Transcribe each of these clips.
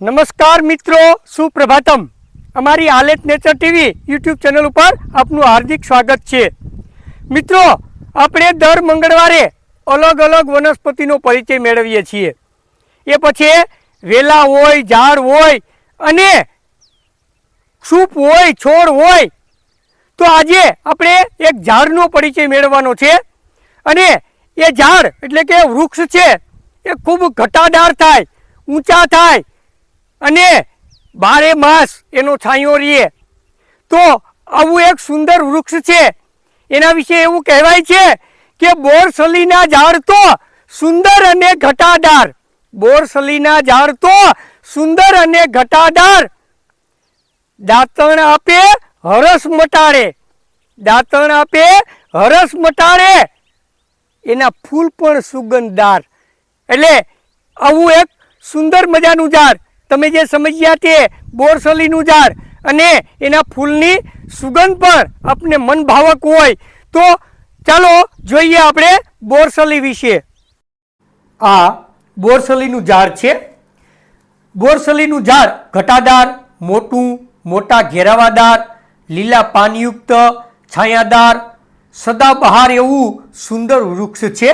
નમસ્કાર મિત્રો, સુપ્રભાતમ. અમારી આલેટ નેચર ટીવી યુટ્યુબ ચેનલ ઉપર આપનું હાર્દિક સ્વાગત છે. મિત્રો, આપણે દર મંગળવારે અલગ અલગ વનસ્પતિનો પરિચય મેળવીએ છીએ. એ પછી વેલા હોય, ઝાડ હોય અને સૂપ હોય, છોડ હોય, તો આજે આપણે એક ઝાડનો પરિચય મેળવવાનો છે. અને એ ઝાડ એટલે કે વૃક્ષ છે, એ ખૂબ ઘટાદાર થાય, ઊંચા થાય અને બારે માસ એનો છાંયો રહીએ તો આવું એક સુંદર વૃક્ષ છે. એના વિશે એવું કહેવાય છે કે બોરસલીના ઝાડ તો સુંદર અને ઘટાદાર. બોરસલીના ઝાડ તો સુંદર અને ઘટાદાર. દાંતણ આપે, હરસ મટાડે. દાંતણ આપે, હરસ મટાડે. એના ફૂલ પણ સુગંધદાર. એટલે આવું એક સુંદર મજાનું ઝાડ. તમે જે સમજ્યા તે બોરસલીનું ઝાડ અને એના ફૂલની સુગંધ પણ આપને મનભાવક હોય, તો ચાલો જોઈએ આપણે બોરસલી વિશે. આ બોરસલીનું ઝાડ છે. બોરસલીનું ઝાડ ઘટાદાર, મોટું, મોટા ઘેરાવાદાર, લીલા પાનયુક્ત, છાયાદાર, સદાબહાર એવું સુંદર વૃક્ષ છે.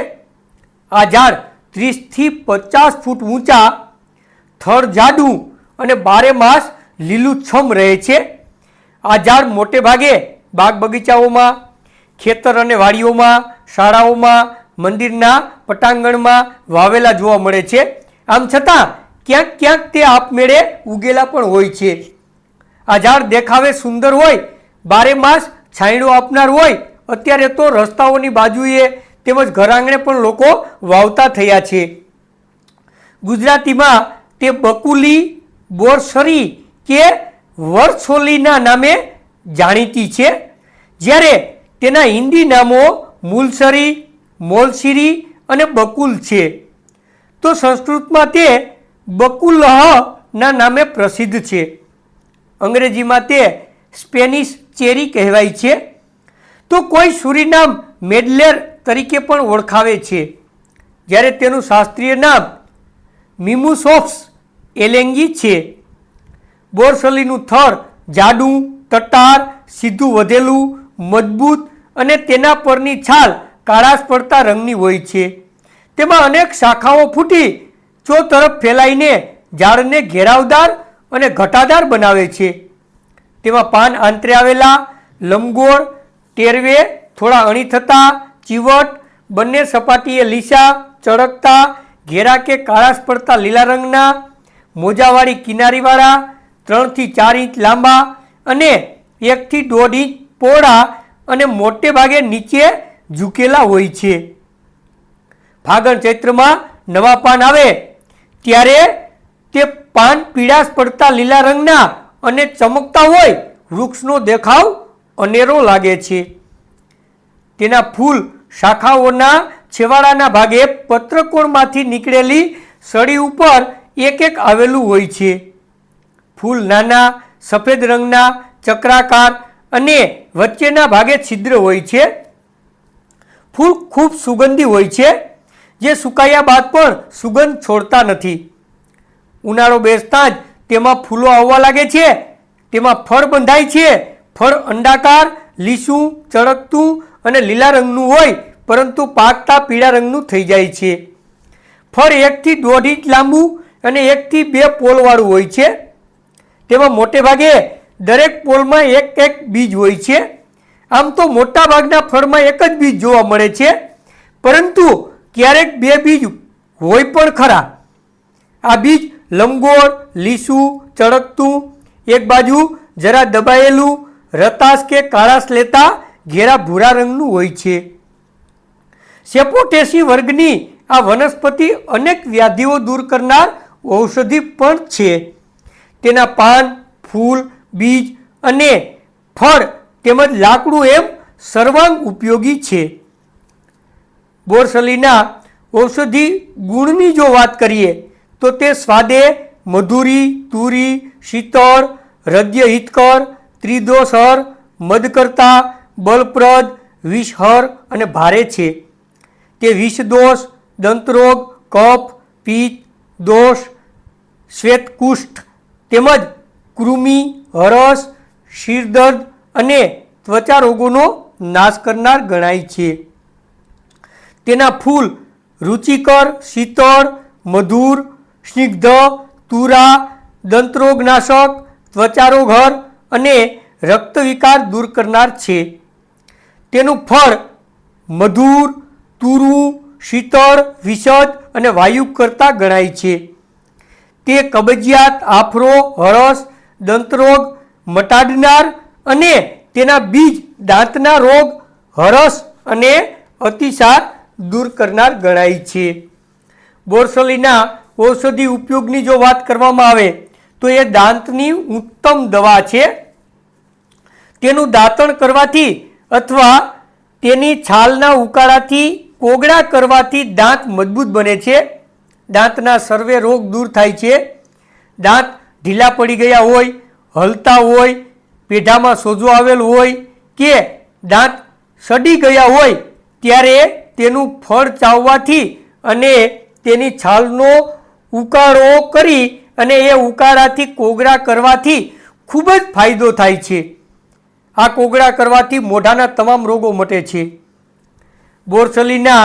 આ ઝાડ ત્રીસથી પચાસ ફૂટ ઊંચા થડ જાડું અને બારે માસ લીલુંછમ રહે છે. આ ઝાડ મોટે ભાગે બાગ બગીચાઓમાં, ખેતર અને વાડીઓમાં, શાળાઓમાં, મંદિરના પટાંગણમાં વાવેલા જોવા મળે છે. આમ છતાં ક્યાંક ક્યાંક તે આપમેળે ઉગેલા પણ હોય છે. આ ઝાડ દેખાવે સુંદર હોય, બારે માસ છાંયડો આપનાર હોય, અત્યારે તો રસ્તાઓની બાજુએ તેમજ ઘર આંગણે પણ લોકો વાવતા થયા છે. ગુજરાતીમાં તે બકુલી, બોરસરી કે વરછોલીના નામે જાણીતી છે. જ્યારે તેના હિન્દી નામો મૂલસરી, મોલસિરી અને બકુલ છે. તો સંસ્કૃતમાં તે બકુલહ ના નામે પ્રસિદ્ધ છે. અંગ્રેજીમાં તે સ્પેનિશ ચેરી કહેવાય છે. તો કોઈ સુરીનામ મેડલેર તરીકે પણ ઓળખાવે છે. જ્યારે તેનું શાસ્ત્રીય નામ મિમુસોફ્સ એલેંગી છે. બોરસલીનું થર જાડું, તટાર, સીધું વધેલું, મજબૂત અને તેના પરની છાલ કાળાશ પડતા રંગની હોય છે. તેમાં અનેક શાખાઓ ફૂટી ચો તરફ ફેલાઈને ઝાડને ઘેરાવદાર અને ઘટાદાર બનાવે છે. તેમાં પાન આંતરે આવેલા, લંબગોળ, ટેરવે, થોડા અણી થતા, ચીવટ, બંને સપાટીએ લીસા, ચળકતા ઘેરા કે કાળાશ પડતા લીલા રંગના, મોજાવાળી કિનારીવાળા, ત્રણથી ચાર ઇંચ લાંબા અને એકથી દોઢ ઇંચ પહોળા અને મોટે ભાગે નીચે ઝૂકેલા હોય છે. ફાગણ ચૈત્રમાં નવા પાન આવે ત્યારે તે પાન પીળાશ પડતા લીલા રંગના અને ચમકતા હોય વૃક્ષનો દેખાવ અનેરો લાગે છે. તેના ફૂલ શાખાઓના છેવાડાના ભાગે પત્રકોણમાંથી નીકળેલી સળી ઉપર એક એક આવેલું હોય છે. ફૂલ નાના, સફેદ રંગના, ચક્રાકાર અને વચ્ચેના ભાગે છિદ્ર હોય છે. ફૂલ ખૂબ સુગંધી હોય છે, જે સુકાયા બાદ પણ સુગંધ છોડતા નથી. ઉનાળો બેસતા જ તેમાં ફૂલો આવવા લાગે છે. તેમાં ફળ બંધાય છે. ફળ અંડાકાર, લીસું, ચળકતું અને લીલા રંગનું હોય પરંતુ પાકતા પીળા રંગનું થઈ જાય છે. ફળ એકથી દોઢ ઇંચ લાંબુ અને એકથી બે પોલવાળું હોય છે. તેમાં મોટે ભાગે દરેક પોલમાં એક એક બીજ હોય છે. આમ તો મોટા ભાગના ફળમાં એક જ બીજ જોવા મળે છે. પરંતુ ક્યારેક બે બીજ હોય પણ ખરા. આ બીજ લંબગોળ લીસું, ચળકતું, એક બાજુ જરા દબાયેલું, રતાશ કે કાળાશ લેતા ઘેરા ભૂરા રંગનું હોય છે. સેપોટેસી વર્ગની આ વનસ્પતિ અનેક વ્યાધિઓ દૂર કરનાર ઔષધિ પણ છે. તેના પાન, ફૂલ, બીજ અને ફળ તેમજ લાકડું એમ સર્વાંગ ઉપયોગી છે. બોરસલીના ઔષધિ ગુણની જો વાત કરીએ, તો તે સ્વાદે મધુરી, તુરી, શીતળ હૃદય હિતકર ત્રિદોષહર મદકર્તા બલપ્રદ વિષહર અને ભારે છે. તે વિષદોષ દંતરોગ કફ પિત્ત દોષ, શ્વેતકુષ્ઠ તેમજ કૃમિ, હરસ, શિરદર્દ અને ત્વચા રોગોનો નાશ કરનાર ગણાય છે. તેના ફૂલ રુચિકર, શીતળ, મધુર, સ્નિગ્ધ, તુરા, દંતરોગનાશક, ત્વચારોગહર અને રક્તવિકાર દૂર કરનાર છે. તેનું ફળ મધુર તુરું શીતળ, વિષદ અને વાયુ કરતા ગણાય છે. તે કબજિયાત, આફરો હરસ દંતરોગ, મટાડનાર અને તેના બીજ દાંતના રોગ, હરસ અને અતિસાર દૂર કરનાર ગણાય છે. બોરસલીના ઔષધિ ઉપયોગની જો વાત કરવામાં આવે, તો એ દાંતની ઉત્તમ દવા છે. તેનું દાંતણ કરવાથી અથવા તેની છાલના ઉકાળાથી કોગળા કરવાથી દાંત મજબૂત બને છે. દાંતના સર્વે રોગ દૂર થાય છે. દાંત ઢીલા પડી ગયા હોય, હલતા હોય, પેઢામાં સોજો આવેલ હોય કે દાંત સડી ગયા હોય ત્યારે તેનું ફળ ચાવવાથી અને તેની છાલનો ઉકાળો કરી અને એ ઉકાળાથી કોગળા કરવાથી ખૂબ જ ફાયદો થાય છે. આ કોગળા કરવાથી મોઢાના તમામ રોગો મટે છે. બોરસલીના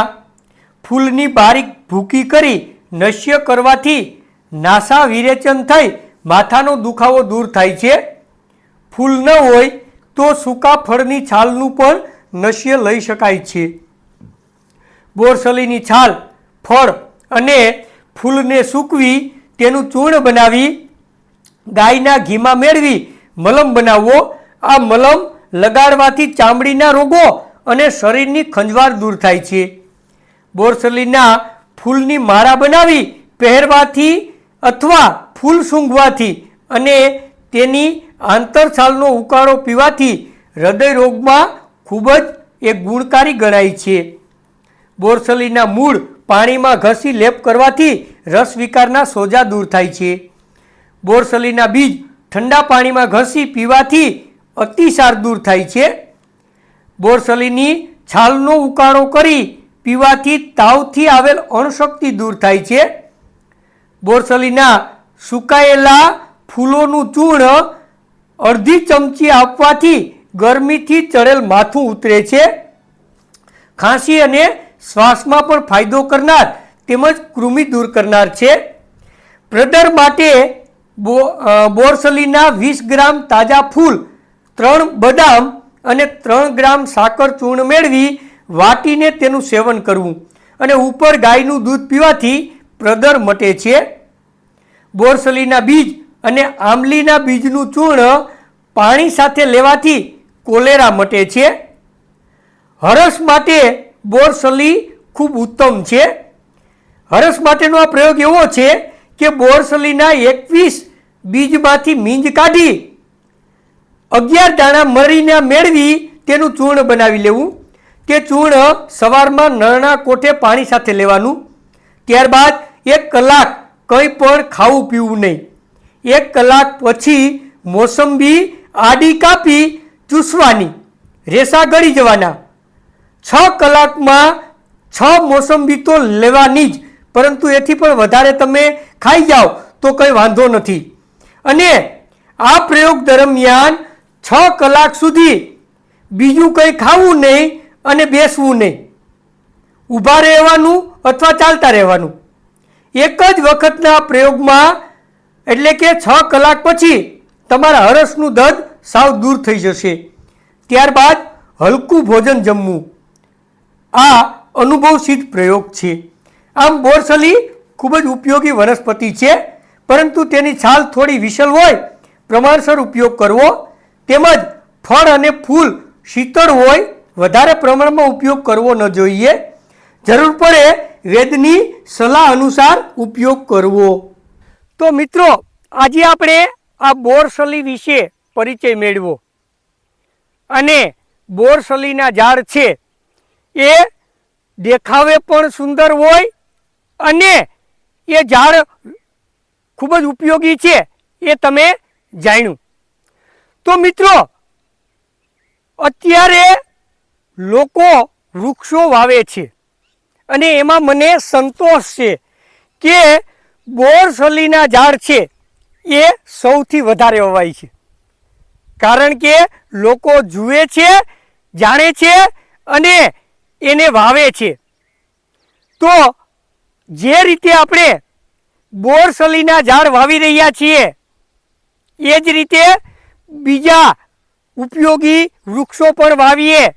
ફૂલની બારીક ભૂકી કરી નશ્ય કરવાથી નાસા વિરેચન થઈ માથાનો દુખાવો દૂર થાય છે. ફૂલ ન હોય તો સૂકા ફળની છાલનું પણ નશ્ય લઈ શકાય છે. બોરસલીની છાલ, ફળ અને ફૂલને સૂકવી તેનું ચૂર્ણ બનાવી, ગાયના ઘીમાં મેળવી, મલમ બનાવવો. આ મલમ લગાડવાથી ચામડીના રોગો અને શરીરની ખંજવાળ દૂર થાય છે. બોરસલીના ફૂલની માળા બનાવી પહેરવાથી અથવા ફૂલ સૂંઘવાથી અને તેની આંતરછાલનો ઉકાળો પીવાથી હૃદય રોગમાં ખૂબ જ એ ગુણકારી ગણાય છે. બોરસલીના મૂળ પાણીમાં ઘસી લેપ કરવાથી રસ વિકારના સોજા દૂર થાય છે. બોરસલીના બીજ ઠંડા પાણીમાં ઘસી પીવાથી અતિસાર દૂર થાય છે. બોરસલીની છાલનો ઉકાળો કરી પીવાથી તાવથી આવેલ અણશક્તિ દૂર થાય છે. બોરસલીના સુકાયેલા ફૂલોનું ચૂર્ણ અડધી ચમચી આપવાથી ગરમીથી ચડેલ માથું ઉતરે છે. ખાંસી અને શ્વાસમાં પણ ફાયદો કરનાર તેમજ કૃમિ દૂર કરનાર છે. પ્રદર માટે બો બોરસલીના વીસ ગ્રામ તાજા ફૂલ, ત્રણ બદામ અને ત્રણ ગ્રામ સાકર ચૂર્ણ મેળવી વાટીને તેનું સેવન કરવું. અને ઉપર ગાયનું દૂધ પીવાથી પ્રદર મટે છે. બોરસલીના બીજ અને આંબલીના બીજનું ચૂર્ણ પાણી સાથે લેવાથી કોલેરા મટે છે. હરસ માટે બોરસલી ખૂબ ઉત્તમ છે. હરસ માટેનો આ પ્રયોગ એવો છે કે બોરસલીના એકવીસ બીજમાંથી મીંજ કાઢી અગિયાર દાણા મરીને મેળવી તેનું ચૂર્ણ બનાવી લેવું. તે ચૂર્ણ સવારમાં નળના કોઠે પાણી સાથે લેવાનું. ત્યારબાદ એક કલાક કંઈ પણ ખાવું પીવું નહીં. એક કલાક પછી મોસંબી આડી કાપી ચૂસવાની. રેસા ગળી જવાના. છ કલાકમાં છ મોસંબી તો લેવાની જ, પરંતુ એથી પણ વધારે તમે ખાઈ જાઓ તો કંઈ વાંધો નથી. અને આ પ્રયોગ દરમિયાન છ કલાક સુધી બીજું કંઈ ખાવું નહીં અને બેસવું નહીં. ઊભા રહેવાનું અથવા ચાલતા રહેવાનું. એક જ વખતના પ્રયોગમાં એટલે કે છ કલાક પછી તમારા હરસનું દર્દ સાવ દૂર થઈ જશે. ત્યારબાદ હલકું ભોજન જમવું. આ અનુભવ સિદ્ધ પ્રયોગ છે. આમ બોરસલી ખૂબ જ ઉપયોગી વનસ્પતિ છે, પરંતુ તેની છાલ થોડી વિશલ હોય, પ્રમાણસર ઉપયોગ કરવો તેમજ ફળ અને ફૂલ શીતળ હોય, વધારે પ્રમાણમાં ઉપયોગ કરવો ન જોઈએ. જરૂર પડે વેદની સલાહ અનુસાર ઉપયોગ કરવો. તો મિત્રો, આજે આપણે આ બોરસલી વિશે પરિચય મેળવો. અને બોરસલીના ઝાડ છે, એ દેખાવે પણ સુંદર હોય અને એ ઝાડ ખૂબ જ ઉપયોગી છે, એ તમે જાણ્યું. તો મિત્રો, અત્યારે લોકો વૃક્ષો વાવે છે અને એમાં મને સંતોષ છે કે બોરસલીના ઝાડ છે એ સૌથી વધારે વવાય છે. કારણ કે લોકો જુએ છે, જાણે છે અને એને વાવે છે. તો જે રીતે આપણે બોરસલીના ઝાડ વાવી રહ્યા છીએ, એ જ રીતે બીજા ઉપયોગી વૃક્ષો પણ વાવીએ.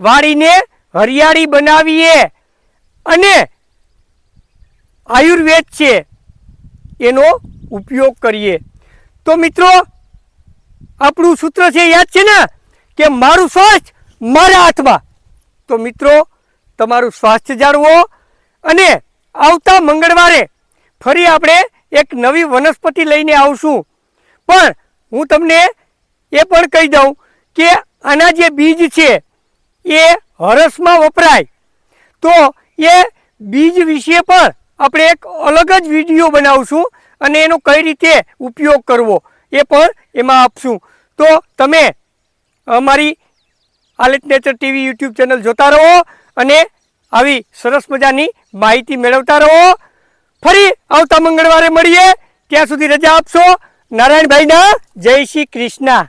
વાળીને હરિયાળી બનાવીએ અને આયુર્વેદ છે એનો ઉપયોગ કરીએ. તો મિત્રો, આપણું સૂત્ર છે, યાદ છે ને? કે મારું સ્વાસ્થ્ય મારા હાથમાં. તો મિત્રો, તમારું સ્વાસ્થ્ય જાળવો અને આવતા મંગળવારે ફરી આપણે એક નવી વનસ્પતિ લઈને આવશું. પણ હું તમને એ પણ કહી દઉં કે આના જે બીજ છે, એ હરસમાં વપરાય. તો એ બીજ વિશે પણ આપણે એક અલગ જ વીડિયો બનાવશું અને એનો કઈ રીતે ઉપયોગ કરવો એ પણ એમાં આપશું. તો તમે અમારી આલિત નેચર ટીવી યુટ્યુબ ચેનલ જોતા રહો અને આવી સરસ મજાની માહિતી મેળવતા રહો. ફરી આવતા મંગળવારે મળીએ. ત્યાં સુધી રજા આપશો. નારાયણભાઈના જય શ્રી કૃષ્ણ.